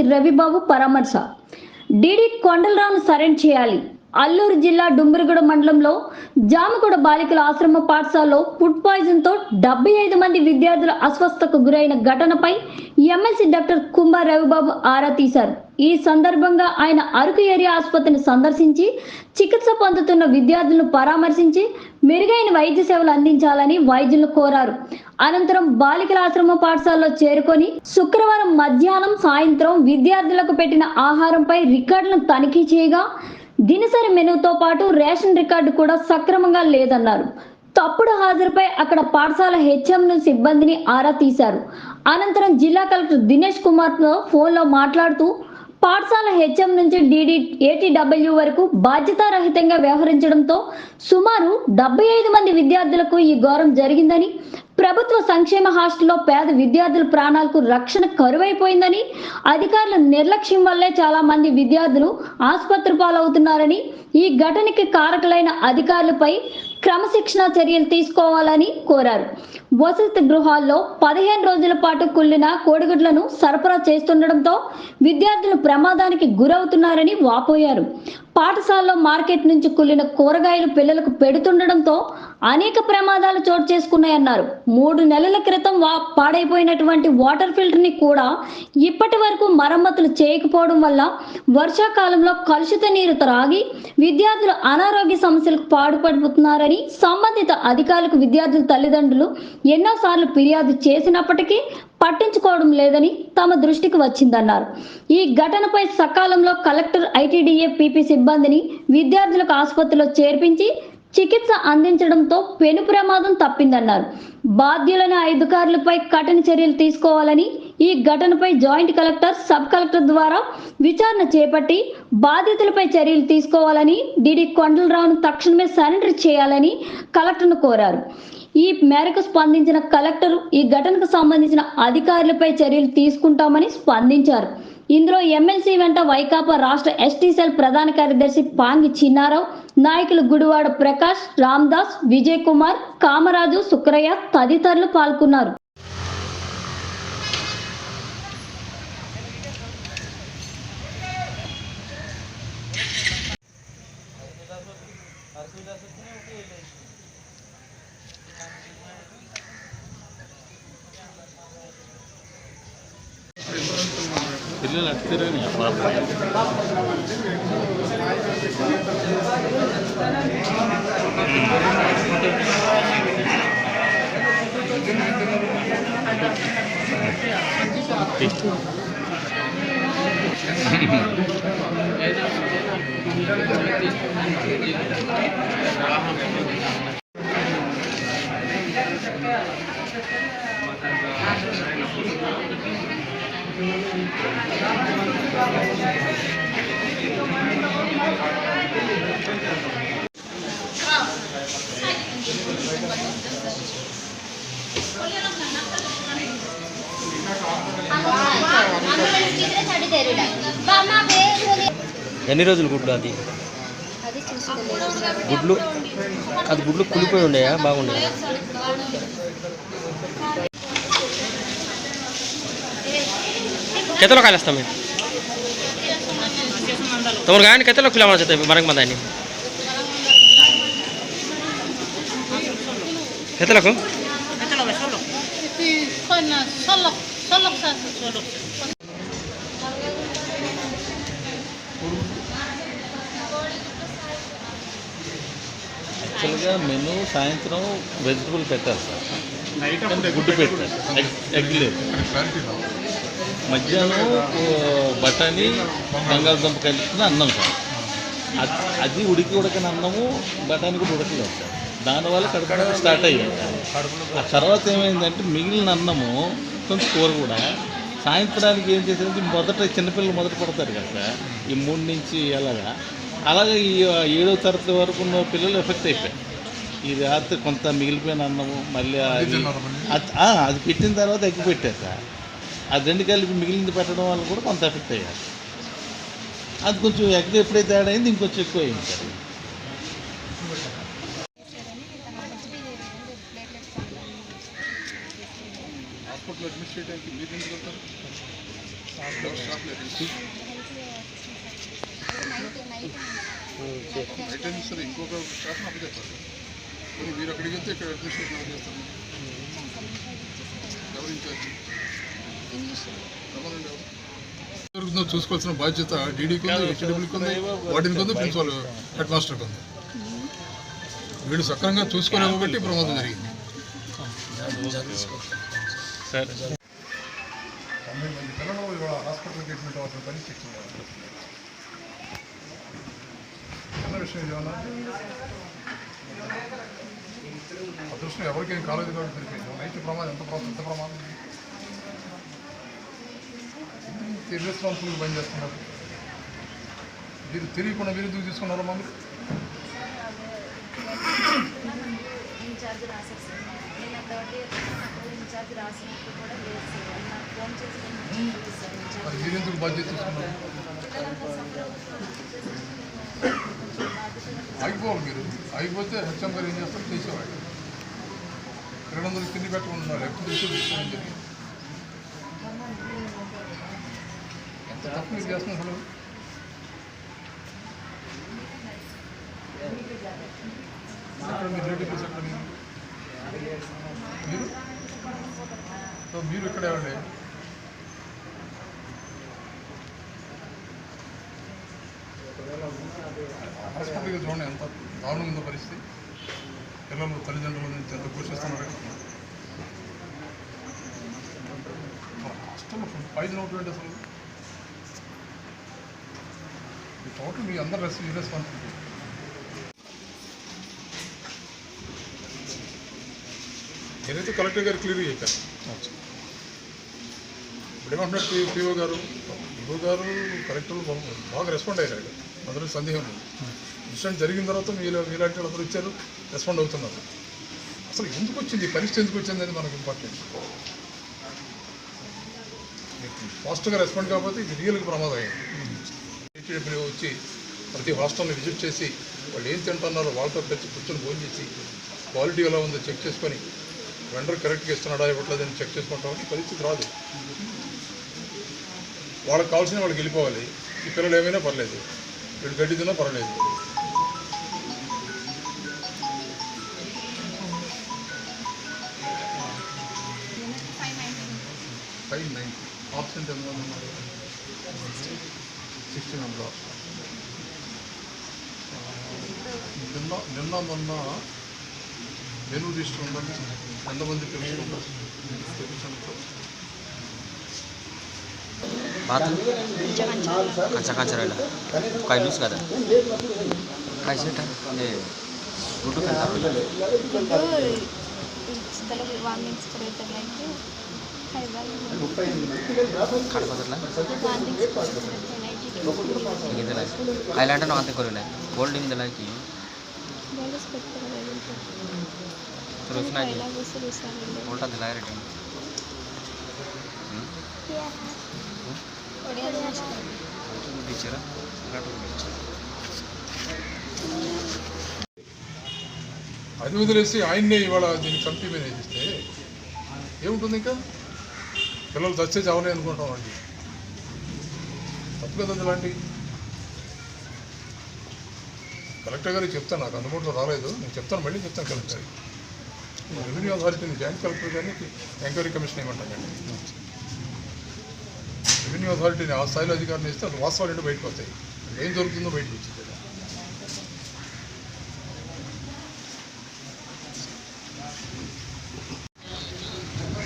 రవిబాబు పరామర్శ. డీడీ కొండలరావును సరెండ్ చేయాలి. అల్లూరు జిల్లా డుంబరిగూడ మండలంలో జామగూడ బాలికల ఆశ్రమ పాఠశాలలో ఫుడ్ పాయిజన్తో డెబ్బై ఐదు మంది విద్యార్థుల అస్వస్థకు గురైన ఘటనపై ఎమ్మెల్సీ డాక్టర్ కుంభ రవిబాబు ఆరా తీశారు. ఈ సందర్భంగా ఆయన అరకు ఏరియా ఆసుపత్రిని సందర్శించి చికిత్స పొందుతున్న విద్యార్థులను పరామర్శించి మెరుగైన వైద్య సేవలు అందించాలని వైద్యులు కోరారు. అనంతరం బాలికల ఆశ్రమ పాఠశాలలో చేరుకొని శుక్రవారం మధ్యాహ్నం సాయంత్రం విద్యార్థులకు పెట్టిన ఆహారంపై రికార్డులను తనిఖీ చేయగా దినసరి మెనూతో పాటు రేషన్ రికార్డు కూడా సక్రమంగా లేదన్నారు. తప్పుడు హాజరుపై అక్కడ పాఠశాల హెచ్ఎం సిబ్బందిని ఆరా తీశారు. అనంతరం జిల్లా కలెక్టర్ దినేష్ కుమార్తో ఫోన్లో మాట్లాడుతూ పాఠశాల హెచ్ఎం నుంచి డిడి ఏటీడబ్ల్యూ వరకు బాధ్యతారహితంగా వ్యవహరించడంతో సుమారు డెబ్బై ఐదు మంది విద్యార్థులకు ఈ ఘోరం జరిగిందని ప్రభుత్వ సంక్షేమ హాస్టల్లో పేద విద్యార్థుల ప్రాణాలకు రక్షణ కరువైపోయిందని అధికారుల నిర్లక్ష్యం వల్లే చాలా మంది విద్యార్థులు ఆసుపత్రి పాలవుతున్నారని ఈ ఘటనకి కారకులైన అధికారులపై క్రమశిక్షణ చర్యలు తీసుకోవాలని కోరారు. వసతి గృహాల్లో పదిహేను రోజుల పాటు కుళ్ళిన కోడిగుడ్లను సరఫరా చేస్తుండటంతో విద్యార్థులు ప్రమాదానికి గురవుతున్నారని వాపోయారు. పాఠశాలలో మార్కెట్ నుంచి కుళ్ళిన కూరగాయలు పిల్లలకు పెడుతుండటంతో అనేక ప్రమాదాలు చోటు చేసుకున్నాయన్నారు. మూడు నెలల క్రితం వా పాడైపోయినటువంటి వాటర్ ఫిల్టర్ని కూడా ఇప్పటి వరకు మరమ్మతులు చేయకపోవడం వల్ల వర్షాకాలంలో కలుషిత నీరు త్రాగి విద్యార్థులు అనారోగ్య సమస్యలకు పాడుపడుతున్నారని సంబంధిత అధికారులకు విద్యార్థుల తల్లిదండ్రులు ఎన్నోసార్లు ఫిర్యాదు చేసినప్పటికీ పట్టించుకోవడం లేదని తమ దృష్టికి వచ్చిందన్నారు. ఈ ఘటనపై సకాలంలో కలెక్టర్ ఐటీడీఏ పీపీ సిబ్బందిని విద్యార్థులకు ఆసుపత్రిలో చేర్పించి చికిత్స అందించడంతో పెను ప్రమాదం తప్పిందన్నారు. బాధ్యులైన అధికారులపై కఠిన చర్యలు తీసుకోవాలని ఈ ఘటనపై జాయింట్ కలెక్టర్ సబ్ కలెక్టర్ ద్వారా విచారణ చేపట్టి బాధితులపై చర్యలు తీసుకోవాలని డిడి కొండలరావును తక్షణమే సరెండర్ చేయాలని కలెక్టర్ను కోరారు. ఈ మేరకు స్పందించిన కలెక్టర్ ఈ ఘటనకు సంబంధించిన అధికారులపై చర్యలు తీసుకుంటామని స్పందించారు. ఇందులో ఎమ్మెల్సీ వెంట వైకాపా రాష్ట్ర ఎస్టీ సెల్ ప్రధాన కార్యదర్శి పాంగి చిన్నారావు నాయకులు గుడివాడ ప్రకాష్ రామ్దాస్ విజయ్ కుమార్ కామరాజు సుక్రయ్య తదితరులు పాల్గొన్నారు. పిల్లలు అటు తిరగని పాప ఎన్ని రోజులు గుడ్లు అది? గుడ్లు? అది గుడ్లు కులిపోయి ఉన్నాయా? బాగున్నాయా? కెతలో కాలేస్తాం మేము? తమరు కానీ కెతలో పిలవని చెప్తాయి మనకు మందాన్ని? కెతలకు? ষোল্ল ষোল্ল ষোল্ল యాక్చువల్గా మెను సాయంత్రం వెజిటబుల్ పెట్టారు సార్. గుడ్డు పెట్టారు ఎగ్ లేదు. మధ్యాహ్నం బఠానీ బంగాళదుంప కలిపిన అన్నం సార్. అది అది ఉడికి ఉడకని అన్నము బఠానీ కూడా ఉడకలేదు సార్. దానివల్ల కడుపు స్టార్ట్ అయ్యాయి ఆ తర్వాత ఏమైందంటే మిగిలిన అన్నము కొంచెం కూర కూడా సాయంత్రానికి ఏం చేసేది మొదట చిన్నపిల్లలు మొదట పడతారు కదా సార్. ఈ మూడు నుంచి అలాగా అలాగే ఈ ఏడో తరగతి వరకు ఉన్న పిల్లలు ఎఫెక్ట్ అయిపోయాయి. ఈ రాత్రి కొంత మిగిలిపోయిన అన్నము మళ్ళీ అది అది- ఆ, అది పెట్టిన తర్వాత ఎగ్గు పెట్టారు సార్ అది రెండు కలిపి మిగిలింది పెట్టడం వల్ల కూడా కొంత ఎఫెక్ట్ అయ్యారు అది కొంచెం ఎగ్ ఎప్పుడైతే యాడ్ అయింది ఇంకొంచెం ఎక్కువ అయింది సార్ హాస్పిటల్ అడ్మిట్ చేయడానికి మీరు ఎందుకు వెళ్తారు? స్టాఫ్ అయినా సరే ఇంకొక స్టాఫ్ని అప్పచెప్పాలి మరి మీరు అక్కడికి వెళ్తే ఇక్కడ అడ్మినిస్ట్రేషన్ ఎవరు చేస్తారు ఎవరు ఇన్ఛార్జ్ జరుగుతుందో చూసుకోవాల్సిన బాధ్యత డీడీకి ఉంది హెచ్డబ్ల్యూకి ఉంది వాటికి ఉంది ప్రిన్సిపల్ హెడ్ మాస్టర్కి ఉంది వీళ్ళు సక్రమంగా చూసుకోలేవు కాబట్టి ప్రమాదం జరిగింది. సరే. తొంభై మంది పిల్లలు ఇవాళ హాస్పిటల్కి అడ్మిట్ అవ్వాల్సిన పరిస్థితి ఉన్నారు. ఏమన్నా? అదృష్టం ఎవరికేం కాలేదు కాబట్టి సరిపోయింది. నైట్ ప్రమాదం ఎంత ప్రమాదం? ఎంత ప్రమాదం ఇర్రెస్పాన్సిబుల్ పని చేస్తున్నారు. మీరు తెలియకుండా మీరు ఎందుకు తీసుకున్నారో మమ్మల్ని ఇన్ఛార్జ్ నేను ఇన్ఛార్జ్ రాసినప్పుడు కూడా లేదు సార్ నాకు ఫోన్ చేసి మీరు ఎందుకు బాధ్యత తీసుకున్నారు? ఆగిపోవాలి మీరు. ఆగిపోతే హెచ్ఎం గారు ఏం చేస్తారు? చేసేవాడు రెండు వందలు తిండి పెట్టకుండా ఉన్నారు. తీసుకుని తీసుకోవడం జరిగింది ఎంత తప్పు మీరు చేస్తున్నారు అసలు? ఎక్కడ మీరు రిలేటివ్స్ ఎక్కడ మీరు? మీరు? సో మీరు ఇక్కడే ఉండే హాస్పిటల్కి చూడండి ఎంత దారుణం ఉందో పరిస్థితి. పిల్లలు తల్లిదండ్రుల నుంచి ఎంత పోషిస్తున్నారు హాస్టల్లో ఫుడ్ పాయిజన్ అవుతుందంటే అసలు? ఈ టోటల్ మీ అందరు రెస్ రెస్పాన్సిబిలిటీ. నేనైతే కలెక్టర్ గారు క్లియర్ చెప్పాను ఇప్పుడు ఏమంటున్నారు పీ గారు పిఓ గారు కలెక్టర్ బాగా రెస్పాండ్ అయ్యారు అందులో సందేహం లేదు. ఇన్సిడెంట్ జరిగిన తర్వాత మీరు మీలాంటి వాళ్ళందరూ ఇచ్చారు రెస్పాండ్ అవుతున్నారు. అసలు ఎందుకు వచ్చింది? ఈ పరిస్థితి ఎందుకు వచ్చింది అనేది మనకు ఇంపార్టెంట్ ఫాస్ట్గా రెస్పాండ్ కాకపోతే ఇది రియల్గా ప్రమాదం అయ్యింది హెచ్డబ్ల్యూ వచ్చి ప్రతి హాస్టల్ని విజిట్ చేసి వాళ్ళు ఏం తింటున్నారో వాళ్ళతో తెచ్చి కూర్చొని ఫోన్ చేసి క్వాలిటీ ఎలా ఉందో చెక్ చేసుకొని వెండర్ కరెక్ట్గా ఇస్తున్నాడా ఇవ్వట్లేదని చెక్ చేసుకుంటామని పరిస్థితి రాదు. వాళ్ళకి కావాల్సిన వాళ్ళకి వెళ్ళిపోవాలి. ఈ పిల్లలు ఏమైనా పర్లేదు. వీళ్ళు గడ్డి తిన్నా పర్లేదు. ఫైవ్ నైన్టీ ఆప్షన్ ఎంత ఉన్నారు సిక్స్టీన్ అందులో నిన్న నిన్న మొన్న మెనూ లిస్ట్ ఉందని ఎంతమంది తెలుసుకుంటారు తెలుసుకుంటారు बात कंचा कंचा राहिला काय लूज का काय सेट हे गुड्डू काय హైలాండ్ నా అంతే కొరలే గోల్డ్ ఇంద లైకి తురుసనాకి గోల్డ్ అంద లై రేటింగ్ టీచరా అది వదిలేసి ఆయన్నే ఇవాళ దీన్ని కమిటీ మీద వేసిస్తే ఏముంటుంది ఇంకా? పిల్లలు చచ్చే చావలే అనుకుంటాం అండి. తప్పు కదా ఇలాంటి. కలెక్టర్ గారికి చెప్తాను నాకు అందుబాటులో రాలేదు. నేను చెప్తాను మళ్ళీ చెప్తాను కలెక్టర్ రెవెన్యూ అథారిటీని జాయింట్ కలెక్టర్ గారిని ఎంక్వైరీ కమిషన్ ఏమంటాను రెవెన్యూ అథారిటీని ఆ స్థాయిలో అధికారిని ఇస్తే అది వాస్తవాలు ఏంటో బయటకు వస్తాయి. ఏం దొరుకుతుందో బయటకు వచ్చింది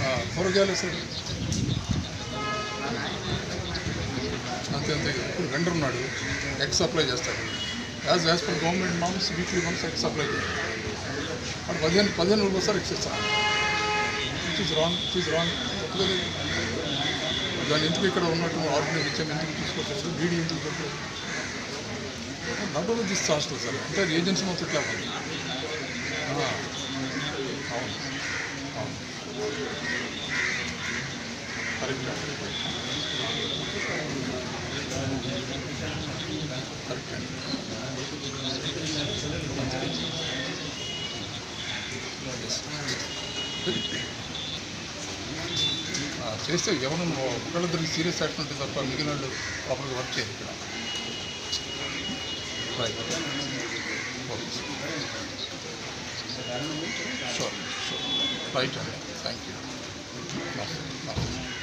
ఆ, కూరగాయలు వెండర్ ఉన్నాడు ఎక్స్ అప్లై చేస్తాడు. As as per government norms weekly once x apply చేస్తాడు. వాడు పదిహేను పదిహేను రోజులు ఒకసారి ఎక్స్ ఇస్తాను which is wrong which is wrong తప్పదు దాన్ని ఎందుకు ఇక్కడ ఉన్నట్టు ఆర్డినరీ ఇచ్చాము ఎందుకు తీసుకొచ్చారు? డీడీ ఎందుకు పెట్టారు not only this hostel sir అంటే ఏజెన్సీ మొత్తం ఇట్లా ఉంది. అవును. అవును. కరెక్ట్ చేస్తే ఎవరు ఒకళ్ళిద్దరికి సీరియస్ యాక్షన్ ఉంటుంది తప్ప మిగిలిన వాళ్ళు ప్రాపర్గా వర్క్ చేయరు ఇక్కడ. రైట్ షూర్ షూర్ రైట్ అండి థ్యాంక్ యూ నమస్తే నమస్తే